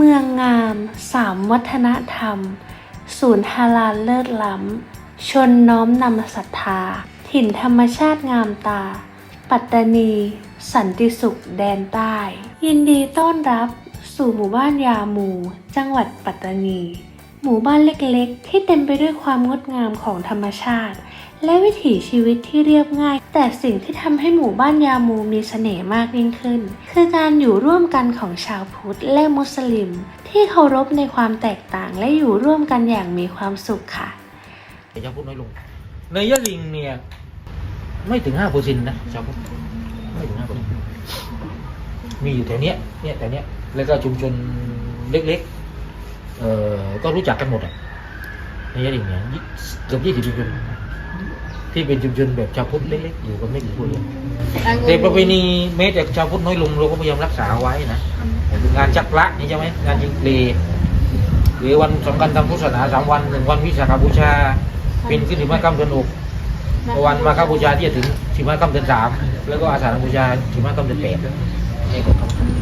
เมืองงามสามวัฒนธรรม ศูนย์ฮาลาลเลิศล้ำ ชนน้อมนำศรัทธา ถิ่นธรรมชาติงามตา ปัตตานี สันติสุขแดนใต้ ยินดีต้อนรับสู่หมู่บ้านยาหมู จังหวัดปัตตานี หมู่บ้านเล็กๆ ที่เต็มไปด้วยความงดงามของธรรมชาติ และวิถีชีวิตที่เรียบง่าย แต่สิ่งที่ทำให้หมู่บ้านยามูมีเสน่ห์มากยิ่งขึ้น คือการอยู่ร่วมกันของชาวพุทธและมุสลิม ที่เคารพในความแตกต่างและอยู่ร่วมกันอย่างมีความสุขค่ะชาวพุทธน้อยลงในยะลิงเนี่ยไม่ถึงห้าเปอร์เซ็นต์นะชาวพุทธไม่ถึงห้าเปอร์เซ็นต์มีอยู่แถวเนี้ยเนี่ยแถวเนี้ยแล้วก็ชุมชนเล็กๆ เอ่อก็รู้จักกันหมดอะในยะลิงเนี่ยยี่เกือบยี่สิบชุมชนที่เป็นชุมชนแบบชาวพุทธเล็กๆอยู่กันไม่กี่คนเลยแต่ประเพณีแม้แต่ชาวพุทธน้อยลงเราก็พยายามรักษาไว้นะงานจักรละนี่ใช่ไหมงานยิงเปลหรือวันสำคัญทางพุทธศาสนาสามวันหนึ่งวันวิสาขบูชา เป็นขึ้นถึงมาค่ำเดือนหกวันมาฆบูชาที่จะถึงสิมาค่ำเดือนสามแล้วก็อาสาฬหบูชาสิมาค่ำเดือนแปดนี่ก็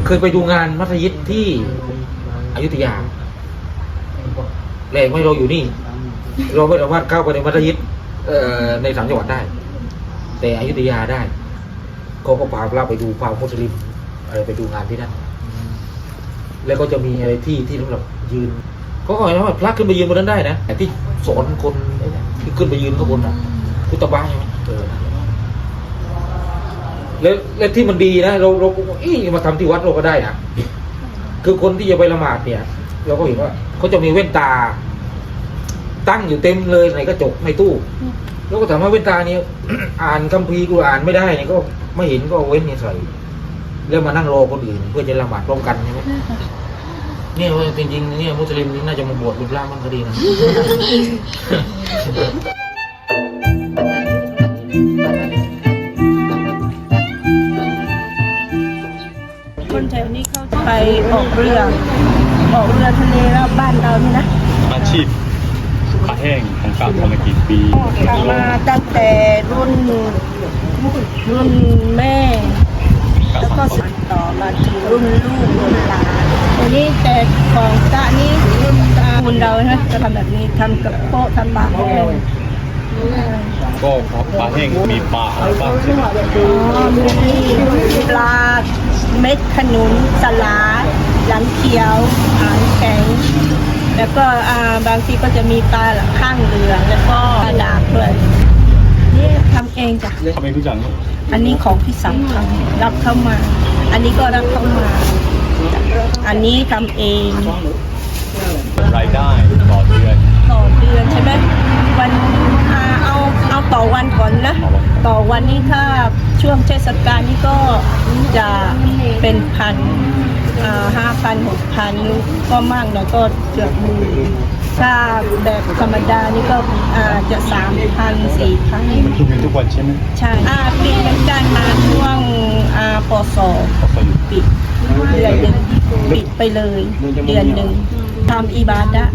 เคยไปดูงานมัสยิดที่อยุธยา แรงไม่เราอยู่นี่ เราไม่สามารถเข้าไปในมัสยิดในสามจังหวัดได้ แต่อยุธยาได้เขาก็พาเราไปดูพามุสลิมอะไรไปดูงานที่นั่นแล้วก็จะมีอะไรที่ที่สำหรับยืนเขาก็ให้ว่าพระขึ้นไปยืนบนนั้นได้นะแต่ที่สอนคนที่ขึ้นไปยืนข้างบนอะพุทธบ้าใช่ไหมเออแล้วแล้วที่มันดีนะเราเราเอ๊ะมาทำที่วัดเราก็ได้นะคือคนที่จะไปละหมาดเนี่ย เราก็เห็นว่าเขาจะมีแว่นตา ตั้งอยู่เต็มเลยในกระจกในตู้แล้วก็ถามว่าแว่นตาเนี่ยอ่านคัมภีร์กูอ่านไม่ได้เนี่ยก็ไม่เห็นก็เอาเว้นเนี่ยใส่แล้วมานั่งรอคนอื่น เพื่อจะละหมาดพร้อมกันใช่ไหมเนี่ยจริงๆเนี่ยมุสลิมนี่น่าจะมาบวชเป็นพระมันก็ดีนะคนแถวนี้เขาไปออกเรือ ออกเรือทะเลแล้วบ้านเรานี่นะอาชีพปลาแห้งของกลางทำมากี่ปีทำมาตั้งแต่รุ่นรุ่นแม่ แล้วก็สานต่อมาถึงรุ่นลูกรุ่นหลานอันนี้แต่ของตะนี้รุ่นตาคุณเราใช่ไหมจะทำแบบนี้ทำกับโป๊ะทำปากแห้งก็ปลาแห้งมีปลาอะไรบ้างใช่ไหมอ๋อมีปลาเม็ดขนุนสลา หลังเขียวหางแข็ง แล้วก็อ่าบางทีก็จะมีปลาข้างเรือแล้วก็ปลาดาบด้วยนี่ทำเองจ้ะทำไมรู้จักครับอันนี้ของพี่สาวทำรับเข้ามา อันนี้ก็รับเข้ามา อันนี้ทำเองรายได้ต่อเดือนต่อเดือนใช่ไหมวันอ่าเอาเอาต่อวันก่อนนะ ต่อวันนี้ถ้าช่วงเทศกาลนี่ก็จะเป็นพันห้า พันหกพันก็มากหน่อยก็เกือบหมื่นถ้าแบบธรรมดานี่ก็อาจจะสามพันสี่พันมันทุกเงินทุกวันใช่ไหมใช่อ่าปีเหมือนกันมาช่วงอาปศพอสรุปปิดเดือนหนึ่งปิดไปเลย เดือนหนึ่งทำอีบาดะ